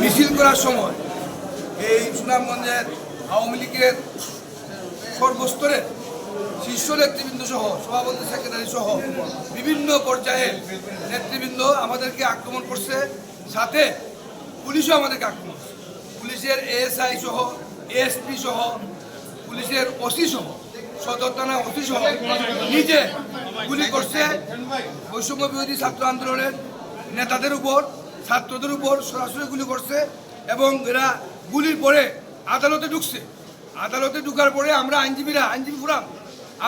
মিছিল করার সময় এই সুনামগঞ্জের আওয়ামী লীগের সর্বস্তরের শীর্ষ নেতৃবৃন্দ সহ, সভাপতি, সেক্রেটারি সহ বিভিন্ন পর্যায়ের নেতৃবৃন্দ আমাদেরকে আক্রমণ করছে। সাথে পুলিশও আমাদেরকে আক্রমণ পুলিশের এএসআই সহ, এএসপি সহ, পুলিশের ওসি সহ, সদর থানা ওসি সহ, নিজে গুলি করছে বৈষম্য বিরোধী ছাত্র আন্দোলনের নেতাদের উপর, ছাত্রদের উপর সরাসরি গুলি করছে এবং এরা গুলির পরে আদালতে ঢুকছে। আদালতে ঢুকার পরে আমরা আইনজীবীরা, আইনজীবী ফুরাম,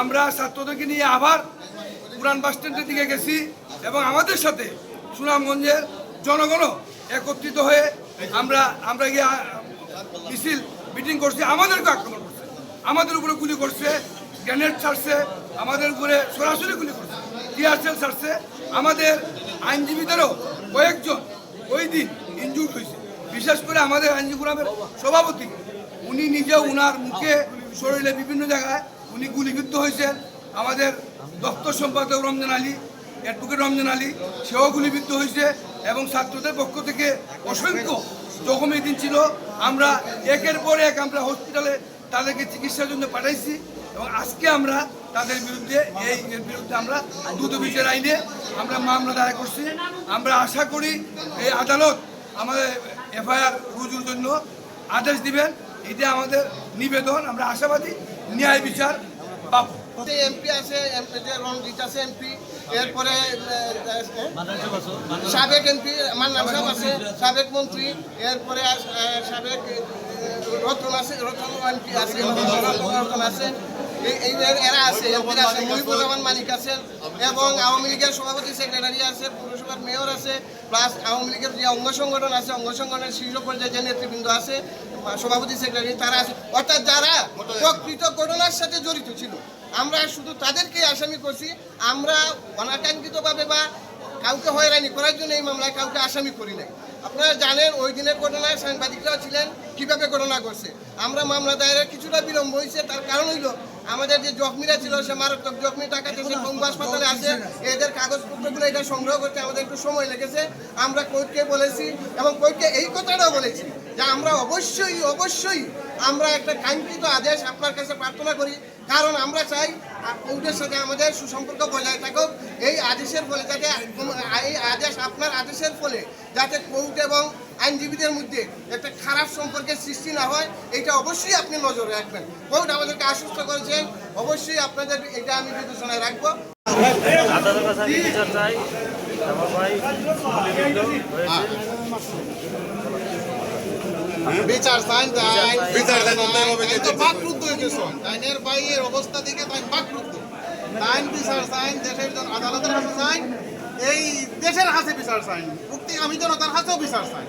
আমরা ছাত্রদেরকে নিয়ে আবার পুরান বাস স্ট্যান্ডের দিকে গেছি এবং আমাদের সাথে সুনামগঞ্জের জনগণ একত্রিত হয়ে আমরা আমরা গিয়ে মিছিল, মিটিং করছি আমাদেরকে আক্রমণ করছে। আমাদের উপরে গুলি করছে, গ্রেনেড ছাড়ছে আমাদের উপরে সরাসরি গুলি করছে। টিয়ার সেল ছাড়ছে। আমাদের আইনজীবীদেরও কয়েকজন ওই দিন ইনজুর হয়েছে। বিশেষ করে আমাদের আইনজীবী ফোরামের সভাপতি, উনি নিজেও উনার মুখে শরীরে বিভিন্ন জায়গায় উনি গুলিবিদ্ধ হয়েছেন। আমাদের দপ্তর সম্পাদক রমজান আলী অ্যাডভোকেট রমজান আলী, সেও গুলিবিদ্ধ হয়েছে এবং ছাত্রদের পক্ষ থেকে অসংখ্য জখমী দিন ছিল। আমরা একের পর এক আমরা হসপিটালে তাদেরকে চিকিৎসার জন্য পাঠাইছি এবং আজকে আমরা তাদের বিরুদ্ধে, এই বিরুদ্ধে আমরা দ্রুত বিচার আইনে আমরা মামলা দায়ের করছি। আমরা আশা করি এই আদালত আমাদের এফআইআর রুজুর জন্য আদেশ দিবেন। এটা আমাদের নিবেদন। আমরা আশাবাদী ন্যায় বিচার পাবো। এমপি আছে, এমপি যে রণজিৎ আছে, এমপি। এরপরে সাবেক এমপি মান্নান সাহেব আছে, সাবেক মন্ত্রী। এরপরে সাবেক রতন আছে, রতন এমপি আছে, রতন আছে। আছেন এবং আওয়ামী লীগের সভাপতি সেক্রেটারি আছে মেয়র আছে প্লাস আওয়ামী লীগের যে অঙ্গ সংগঠন আছে, অঙ্গ সংগঠনের শীর্ষ পর্যায়ে যে নেতৃবৃন্দ আছে সভাপতি তারা আছে। অর্থাৎ যারা ঘটনার সাথে জড়িত ছিল, আমরা শুধু তাদেরকে আসামি করছি, আমরা অনাকাঙ্ক্ষিতভাবে বা কাউকে হয়রানি করার জন্য এই মামলায় কাউকে আসামি করি নাই। আপনারা জানেন, ওই দিনের ঘটনায় সাংবাদিকরাও ছিলেন, কীভাবে ঘটনা করছে আমরা মামলা দায়েরের কিছুটা বিলম্ব হয়েছে, তার কারণ হইল আমাদের যে জখমিরা ছিল, সে মারাত্মক জখমি টাকাতে সে পঙ্গু হাসপাতালে আছে, এদের কাগজপত্রগুলো এটা সংগ্রহ করতে আমাদের একটু সময় লেগেছে। আমরা কোর্টকে বলেছি এবং কোর্টকে এই কথাটাও বলেছি যে আমরা অবশ্যই অবশ্যই আমরা একটা কাঙ্ক্ষিত আদেশ আপনার কাছে প্রার্থনা করি কারণ আমরা চাই কোর্টের সাথে আমাদের সুসম্পর্ক বজায় থাকুক। এই আদেশের ফলে যাতে এই আদেশ আপনার আদেশের ফলে যাতে কোর্ট এবং আইনজীবীদের মধ্যে একটা খারাপ সম্পর্কের সৃষ্টি না হয় এটা অবশ্যই আপনি নজরে রাখবেন। কোর্ট আমাদেরকে আশ্বস্ত করেছেন, অবশ্যই আপনাদের এটা আমি বিবেচনায় রাখব। চাই। বিচার চাই তাই। বিচার চাই, অন্যায় হবে তো বাকরুদ্ধ হইতেছ তাইনের বাইয়ের অবস্থা দেখে তাই বাকরুদ্ধ। তাইন বিচার চাইন দেশের জন আদালতের কাছে চাইন এই দেশের কাছে বিচার চাইন মুক্তি আমি জনতার কাছেও বিচার চাই।